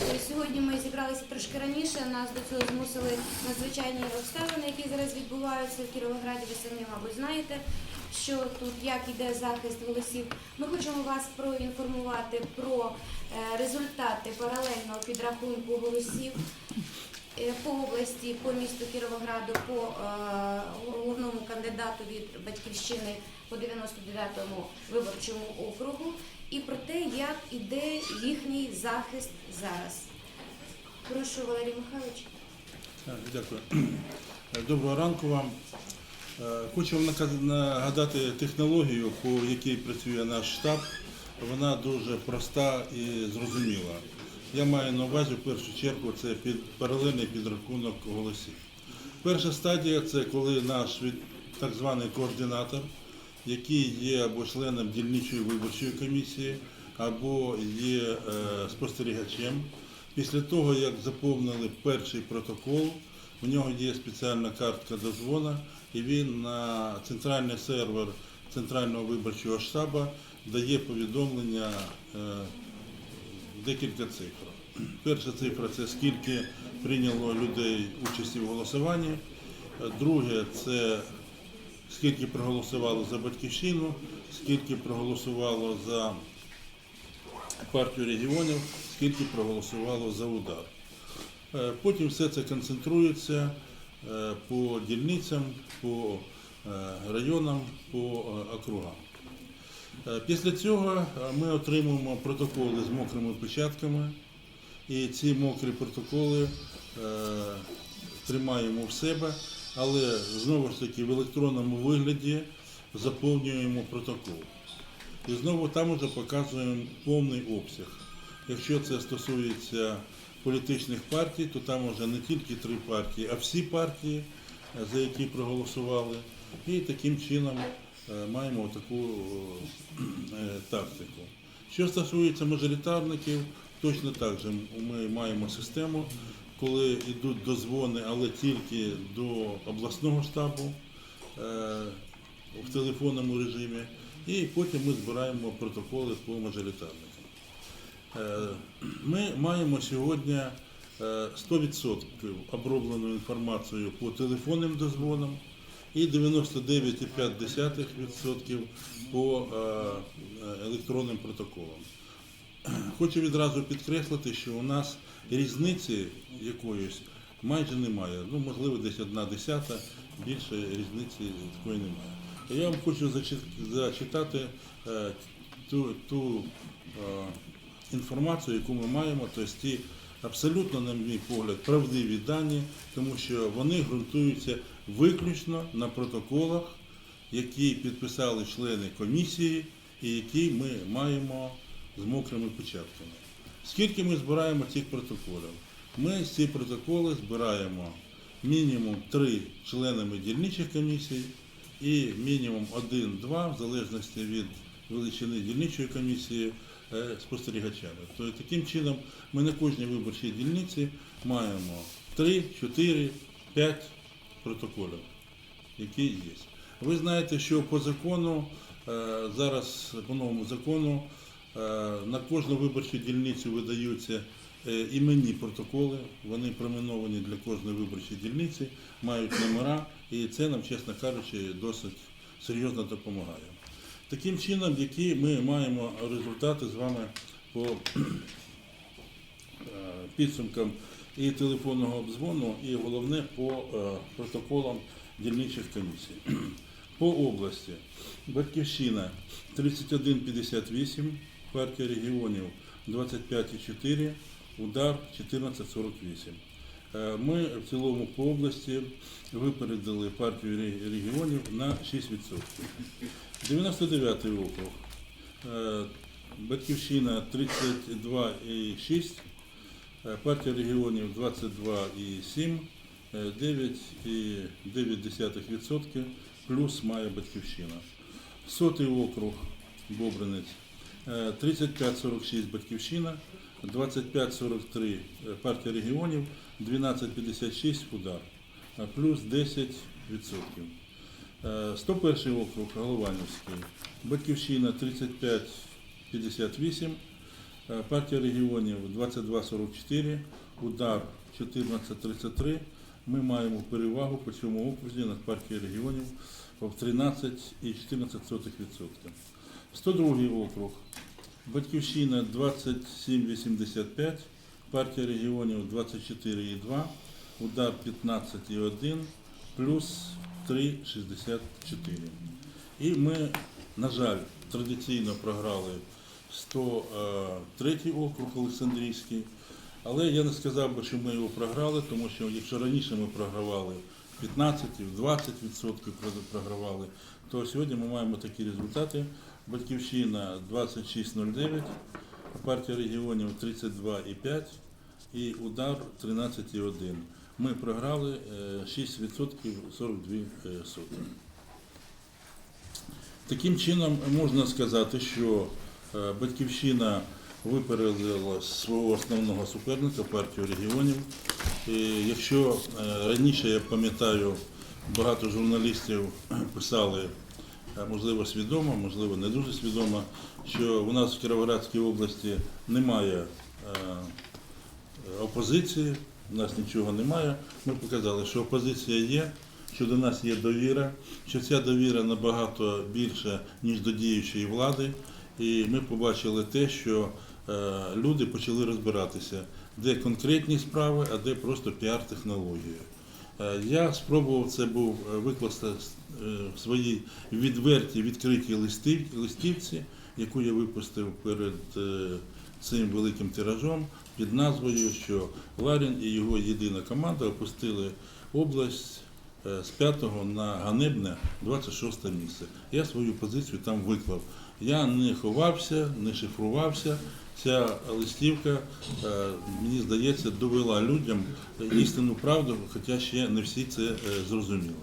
бачите, сьогодні ми зібралися трошки раніше. Нас до цього змусили надзвичайні обставини, які зараз відбуваються в Кіровограді. Ви самі, мабуть, знаєте, що тут як іде захист голосів. Ми хочемо вас проінформувати про е, результати паралельного підрахунку голосів по області, по місту Кіровограду, по е, головному кандидату від батьківщини по 99-му виборчому округу і про те, як іде їхній захист зараз. Прошу, Валерій Михайлович. Дякую. Доброго ранку вам. Е, Хочу вам нагадати технологію, по якій працює наш штаб. Вона дуже проста і зрозуміла. Я маю на увазі в першу чергу це під паралельний підрахунок голосів. Перша стадія це коли наш від- так званий координатор, який є або членом дільничої виборчої комісії, або є е, спостерігачем. Після того, як заповнили перший протокол, у нього є спеціальна картка дозвона, і він на центральний сервер Центрального виборчого штабу дає повідомлення е, декілька цифр. Перша цифра це скільки прийняло людей участі в голосуванні. Друге це скільки проголосувало за батьківщину, скільки проголосувало за партію регіонів, скільки проголосувало за удар. Е, Потім все це концентрується е, по дільницям, по е, районам, по округам. Е, Після цього е, ми отримуємо протоколи з мокрими печатками, і ці мокрі протоколи е, тримаємо в себе, але знову ж таки в електронному вигляді заповнюємо протокол. І знову там уже показуємо повний обсяг. Якщо це стосується політичних партій, то там вже не тільки три партії, а всі партії, за які проголосували. І таким чином маємо таку е, тактику. Що стосується мажоритарників, точно так же ми маємо систему, коли йдуть дозвони, але тільки до обласного штабу е, в телефонному режимі, і потім ми збираємо протоколи по мажоритарникам. Е, Ми маємо сьогодні е, 100% оброблену інформацію по телефонним дозвонам і 99,5% по е, електронним протоколам. Хочу відразу підкреслити, що у нас різниці якоїсь майже немає. Ну, можливо, десь одна десята, більше різниці такої немає. Я вам хочу зачитати е, ту, ту е, інформацію, яку ми маємо, тобто ті абсолютно, на мій погляд, правдиві дані, тому що вони ґрунтуються виключно на протоколах, які підписали члени комісії і які ми маємо з мокрими печатками. Скільки ми збираємо цих протоколів? Ми ці протоколи збираємо мінімум три членами дільничих комісій і мінімум один-два, в залежності від величини дільничої комісії, е, спостерігачами. Тобто таким чином ми на кожній виборчій дільниці маємо 3, 4, 5 протоколів, які є. Ви знаєте, що по закону, е, зараз по новому закону, е, на кожну виборчу дільницю видаються іменні протоколи, вони променовані для кожної виборчої дільниці, мають номера, і це нам, чесно кажучи, досить серйозно допомагає. Таким чином, які ми маємо результати з вами по е, підсумкам і телефонного обдзвону, і головне по е, протоколам дільничих комісій. По області Батьківщина 31,58, партія регіонів 25,4, удар 14,48. Е, Ми в цілому по області випередили партію регіонів на 6%. 99 округ. Е, Батьківщина 32,6, е, партія регіонів 22,7, е, 9,9% плюс має батьківщина. Сотий округ Бобринець е, 35,46 батьківщина, 25,43 партія регіонів, 12,56 удар, е, плюс 10%. Е, 101 округ Голованівський, Батьківщина 35,58, Е, Партія регіонів 2244, удар 1433. Ми маємо перевагу по цьому окрузі над партією регіонів в 13,14%. 102 округ. Батьківщина 2785, партія регіонів 24,2, удар 15,1, плюс 3,64. І ми, на жаль, традиційно програли 103 округ Олександрійський, але я не сказав би, що ми його програли, тому що якщо раніше ми програвали 15, 20% програвали, то сьогодні ми маємо такі результати. Батьківщина 26,09, партія регіонів 32,5 і удар 13,1. Ми програли е, 6% 42 е, сотих. Таким чином можна сказати, що е, Батьківщина випередила свого основного суперника партію регіонів. І якщо е, раніше я пам'ятаю, багато журналістів писали, е, можливо, свідомо, можливо, не дуже свідомо, що у нас в Кіровоградській області немає опозиції, у нас нічого немає. Ми показали, що опозиція є, що до нас є довіра, що ця довіра набагато більша, ніж до діючої влади. І ми побачили те, що люди почали розбиратися, де конкретні справи, а де просто піар-технології. Е, Я спробував це був е, викласти е, в своїй відвертій відкритій листів- листівці, яку я випустив перед цим великим тиражом під назвою, що Ларін і його єдина команда опустили область з 5 на ганебне 26 місце. Я свою позицію там виклав. Я не ховався, не шифрувався. Ця листівка, е, мені здається, довела людям істинну правду, хоча ще не всі це е, зрозуміли.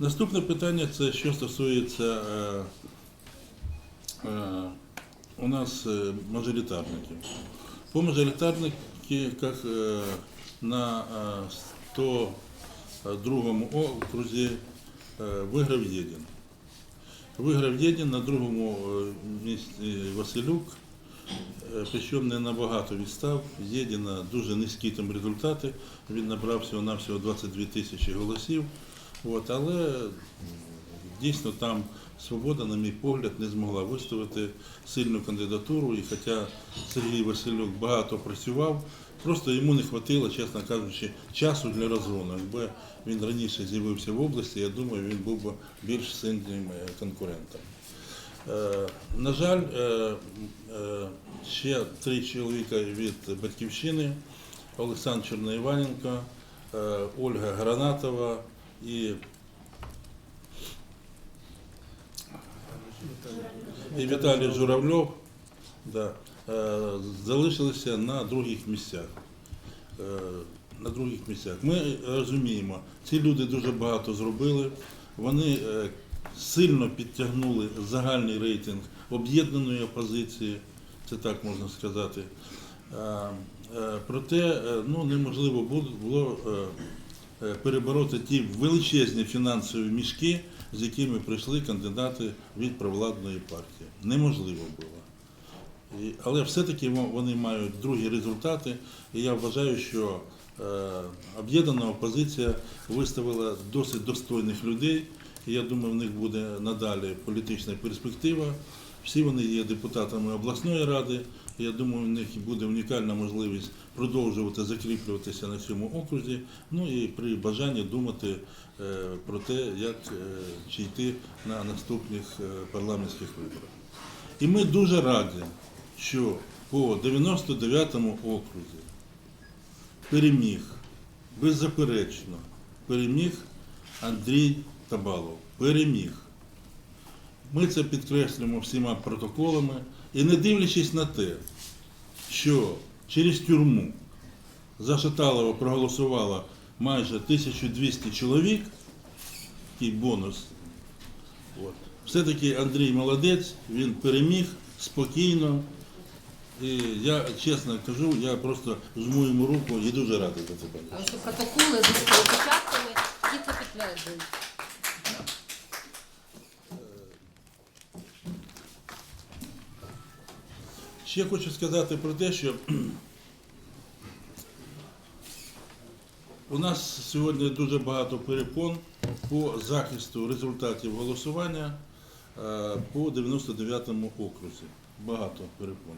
Наступне питання це що стосується е, у нас мажоритарників. По мажоритарниках на е, 102 окрузі виграв Єдін. Виграв Єдін на другому місці Василюк, причому не набагато відстав. Єдіна дуже низькі там результати. Він набрав всього навсього 22 тисячі голосів. От, але дійсно там свобода, на мій погляд, не змогла виставити сильну кандидатуру. І хоча Сергій Василюк багато працював, просто йому не вистачило, чесно кажучи, часу для розгону. Якби він раніше з'явився в області, я думаю, він був би більш сильним е, конкурентом. Е, На жаль, е, е, ще три чоловіка від батьківщини: Олександр Чорноіваненко, е, Ольга Гранатова і, і Віталій Журавльов да, е, залишилися на других місцях. Е, На других місцях. Ми розуміємо, ці люди дуже багато зробили. Вони е, сильно підтягнули загальний рейтинг об'єднаної опозиції, це так можна сказати. Е, е, Проте е, ну, неможливо було- перебороти ті величезні фінансові мішки, з якими прийшли кандидати від провладної партії. Неможливо було. Але все-таки вони мають другі результати. І я вважаю, що об'єднана опозиція виставила досить достойних людей. І я думаю, в них буде надалі політична перспектива. Всі вони є депутатами обласної ради. Я думаю, в них буде унікальна можливість продовжувати закріплюватися на цьому окрузі. Ну і при бажанні думати е, про те, як е, чи йти на наступних е, парламентських виборах. І ми дуже раді, що по 99-му окрузі переміг, беззаперечно, переміг Андрій Табалов. Переміг. Ми це підкреслюємо всіма протоколами. І не дивлячись на те, що через тюрму за Шаталова проголосувало майже 1200 чоловік, такий бонус. Все-таки Андрій молодець, він переміг спокійно. І я чесно кажу, я просто жму йому руку і дуже радий за це. протоколи з початками, які це підтверджують. Ще хочу сказати про те, що у нас сьогодні дуже багато перепон по захисту результатів голосування е, по 99-му окрузі. Багато перепон.